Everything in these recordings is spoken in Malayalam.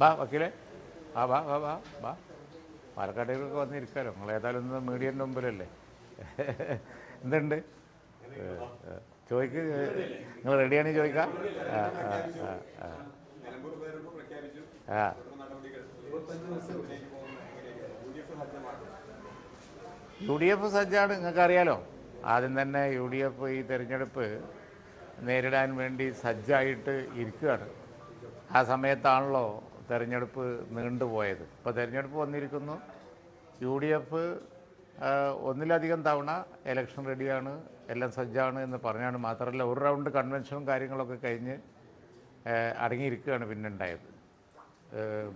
ബാ വക്കീലെ. ആ ബാ ബാ ബാ ബാ പാലക്കാട്ടേക്കൊക്കെ വന്നിരിക്കാലോ. നിങ്ങൾ ഏതായാലും ഒന്ന് മീഡിയന്റെ മുമ്പിലല്ലേ? എന്തുണ്ട്? ചോദിക്ക് നിങ്ങൾ റെഡിയാണ് ചോദിക്കാം? ആ യു ഡി എഫ് സജ്ജാണ് നിങ്ങൾക്ക് അറിയാലോ ആദ്യം തന്നെ യു ഡി എഫ് ഈ തെരഞ്ഞെടുപ്പ് നേരിടാൻ വേണ്ടി സജ്ജായിട്ട് ഇരിക്കുകയാണ്. ആ സമയത്താണല്ലോ തെരഞ്ഞെടുപ്പ് നീണ്ടുപോയത് ഇപ്പോൾ തെരഞ്ഞെടുപ്പ് വന്നിരിക്കുന്നു. യു ഡി എഫ് ഒന്നിലധികം തവണ ഇലക്ഷൻ റെഡിയാണ് എല്ലാം സജ്ജാണ് എന്ന് പറഞ്ഞാണ് മാത്രമല്ല ഒരു റൗണ്ട് കൺവെൻഷനും കാര്യങ്ങളൊക്കെ കഴിഞ്ഞ് അടങ്ങിയിരിക്കുകയാണ് പിന്നെ ഉണ്ടായത് ഏഹ്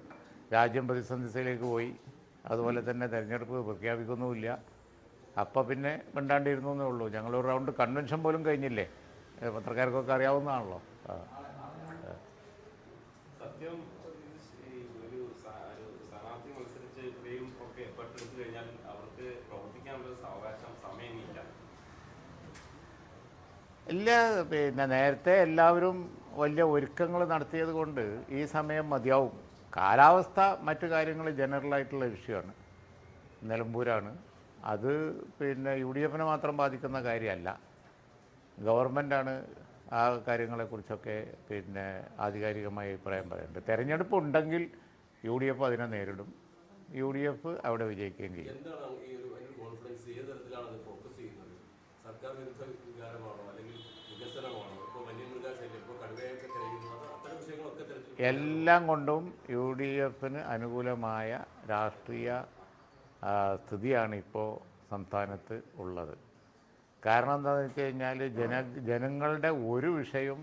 രാജ്യം പ്രതിസന്ധിയിലേക്ക് പോയി. അതുപോലെ തന്നെ തെരഞ്ഞെടുപ്പ് പ്രഖ്യാപിക്കുന്നുമില്ല. അപ്പോൾ പിന്നെ മിണ്ടാണ്ടിരുന്നു എന്നേ ഉള്ളൂ. ഞങ്ങളൊരു റൗണ്ട് കൺവെൻഷൻ പോലും കഴിഞ്ഞില്ലേ? പത്രക്കാർക്കൊക്കെ അറിയാവുന്നതാണല്ലോ ആ. സത്യം ഈ ഒരു സ- ഒരു സ്ഥാനാർത്ഥി മത്സരിച്ച് ഇത്രയും ഒക്കെ എഫർട്ട് എടുത്തു കഴിഞ്ഞാൽ അവർക്ക് പ്രവർത്തിക്കാനുള്ള അവകാശം സമയമില്ല ഇല്ല പിന്നെ നേരത്തെ എല്ലാവരും വലിയ ഒരുക്കങ്ങൾ നടത്തിയത് കൊണ്ട് ഈ സമയം മതിയാവും. കാലാവസ്ഥ മറ്റു കാര്യങ്ങൾ ജനറലായിട്ടുള്ള വിഷയമാണ്. നിലമ്പൂരാണ്. അത് പിന്നെ യു ഡി എഫിനെ മാത്രം ബാധിക്കുന്ന കാര്യമല്ല. ഗവൺമെന്റാണ് ആ കാര്യങ്ങളെക്കുറിച്ചൊക്കെ പിന്നെ ആധികാരികമായി അഭിപ്രായം പറയേണ്ടത്. തെരഞ്ഞെടുപ്പ് ഉണ്ടെങ്കിൽ യു ഡി എഫ് അതിനെ നേരിടും. യു ഡി എഫ് അവിടെ വിജയിക്കുകയും ചെയ്യും. കോൺഫിഡൻസ് ഏത് തരത്തിലാണ് അത് ഫോക്കസ് ചെയ്യുന്നത്? സർക്കാർ വിരുദ്ധ വികാരമാണോ? അല്ലെങ്കിൽ വികസനമാണോ? ഇപ്പോൾ വന്യമൃഗാശല്യം ഇപ്പോൾ കടുവയൊക്കെ കഴിയുന്നത് അത്തരം വിഷയങ്ങളൊക്കെ തരത്തിൽ എല്ലാം കൊണ്ടും യു ഡി എഫിന് അനുകൂലമായ രാഷ്ട്രീയ സ്ഥിതിയാണ് ഇപ്പോൾ സംസ്ഥാനത്ത് ഉള്ളത്. കാരണം എന്താണെന്ന് വെച്ച് കഴിഞ്ഞാൽ ജന ജനങ്ങളുടെ ഒരു വിഷയവും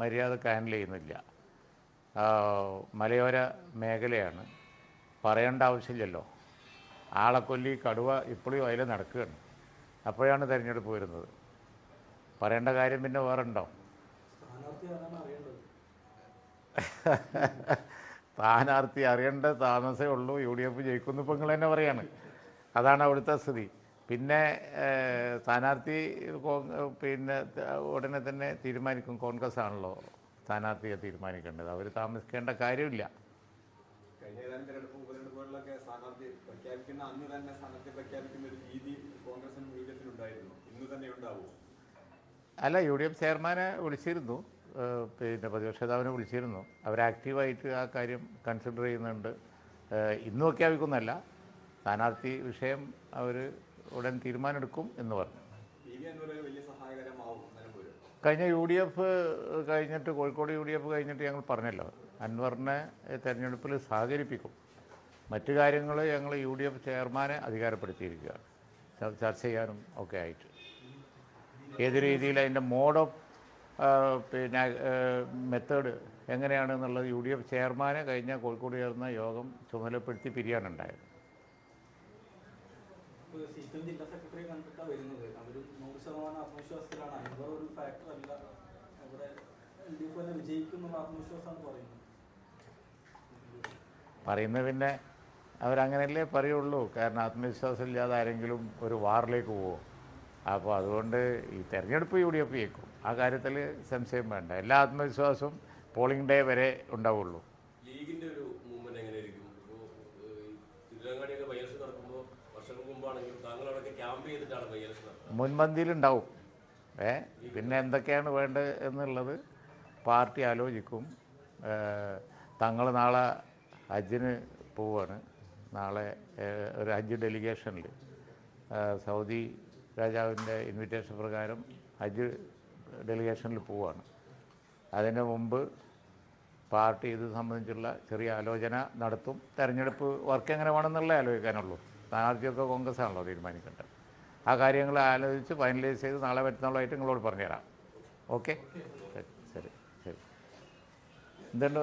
മര്യാദയ്ക്ക് ഹാൻഡിൽ ചെയ്യുന്നില്ല. മലയോര മേഖലയാണ്. പറയേണ്ട ആവശ്യമില്ലല്ലോ. ആളെക്കൊല്ലി കടുവ ഇപ്പോഴും അതിൽ നടക്കുകയാണ്. അപ്പോഴാണ് തിരഞ്ഞെടുപ്പ് വരുന്നത്. പറയേണ്ട കാര്യം പിന്നെ വേറെ ഉണ്ടോ സ്ഥാനാർത്ഥി അറിയേണ്ട താമസേ ഉള്ളൂ. യു ഡി എഫ് ജയിക്കുന്നു ഇപ്പം നിങ്ങൾ തന്നെ പറയാണ്. അതാണ് അവിടുത്തെ സ്ഥിതി. പിന്നെ സ്ഥാനാർത്ഥി പിന്നെ ഉടനെ തന്നെ തീരുമാനിക്കും. കോൺഗ്രസ് ആണല്ലോ സ്ഥാനാർത്ഥിയെ തീരുമാനിക്കേണ്ടത്. അവർ താമസിക്കേണ്ട കാര്യമില്ല. ഉപതെരഞ്ഞെടുപ്പുകളിലൊക്കെ സ്ഥാനാർത്ഥി പ്രഖ്യാപിക്കുന്ന അന്ന് തന്നെ സ്ഥാനാർത്ഥി പ്രഖ്യാപിക്കുന്ന ഒരു രീതി കോൺഗ്രസിനും യു ഡി എഫിനും ഉണ്ടായിരുന്നു ഇന്ന് തന്നെ ഉണ്ടാവും? അല്ല യു ഡി എഫ് ചെയർമാനെ വിളിച്ചിരുന്നു. പിന്നെ പ്രതിപക്ഷ നേതാവിനെ വിളിച്ചിരുന്നു. അവർ ആക്റ്റീവായിട്ട് ആ കാര്യം കൺസിഡർ ചെയ്യുന്നുണ്ട്. ഇന്നും പ്രഖ്യാപിക്കുന്നല്ല സ്ഥാനാർത്ഥി വിഷയം അവർ ഉടൻ തീരുമാനമെടുക്കും എന്ന് പറഞ്ഞു. കഴിഞ്ഞ യു ഡി എഫ് കഴിഞ്ഞിട്ട് കോഴിക്കോട് യു ഡി എഫ് കഴിഞ്ഞിട്ട് ഞങ്ങൾ പറഞ്ഞല്ലോ അൻവറിനെ തെരഞ്ഞെടുപ്പിൽ സഹകരിപ്പിക്കും. മറ്റു കാര്യങ്ങൾ ഞങ്ങൾ യു ഡി എഫ് ചെയർമാനെ അധികാരപ്പെടുത്തിയിരിക്കുകയാണ്. ചർച്ച ചെയ്യാനും ഒക്കെ ആയിട്ട്. ഏത് രീതിയിൽ അതിന്റെ മോഡ് ഓഫ് പിന്നെ മെത്തേഡ് എങ്ങനെയാണെന്നുള്ളത് യു ഡി എഫ് ചെയർമാനെ കഴിഞ്ഞ കോഴിക്കോട് ചേർന്ന യോഗം ചുമതലപ്പെടുത്തി പിരിയാനുണ്ടായത് പറയുന്നത് പിന്നെ അവരങ്ങനെയല്ലേ പറയുള്ളൂ. കാരണം ആത്മവിശ്വാസം ഇല്ലാതെ ആരെങ്കിലും ഒരു വാറിലേക്ക് പോകും അപ്പോൾ അതുകൊണ്ട് ഈ തെരഞ്ഞെടുപ്പ് യു ഡി എഫ് ജയിക്കും. ആ കാര്യത്തിൽ സംശയം വേണ്ട. എല്ലാ ആത്മവിശ്വാസവും പോളിംഗ് ഡേ വരെ ഉണ്ടാവുള്ളൂ. ലീഗിന്റെ ഒരു മൂവ്മെന്റ് എങ്ങനെയായിരിക്കും? മുൻപന്തിയിലുണ്ടാവും. ഏ പിന്നെ എന്തൊക്കെയാണ് വേണ്ടത് എന്നുള്ളത് പാർട്ടി ആലോചിക്കും. തങ്ങൾ നാളെ ഹജ്ജിന് പോവാണ് നാളെ ഒരു ഹജ്ജ് ഡെലിഗേഷനിൽ. സൗദി രാജാവിന്റെ ഇൻവിറ്റേഷൻ പ്രകാരം ഹജ്ജ് ഡെലിഗേഷനിൽ പോവുകയാണ് അതിന് മുമ്പ് പാർട്ടി ഇത് സംബന്ധിച്ചുള്ള ചെറിയ ആലോചന നടത്തും. തെരഞ്ഞെടുപ്പ് വർക്ക് എങ്ങനെ വേണമെന്നുള്ള ആലോചിക്കാനുള്ളൂ. സ്ഥാനാർത്ഥിയൊക്കെ കോൺഗ്രസ് ആണല്ലോ തീരുമാനിക്കേണ്ടത്. ആ കാര്യങ്ങൾ ആലോചിച്ച് ഫൈനലൈസ് ചെയ്ത് നാളെ മറ്റന്നാളായിട്ട് നിങ്ങളോട് പറഞ്ഞുതരാം. ഓക്കെ? ശരി ശരി. എന്തുണ്ട്?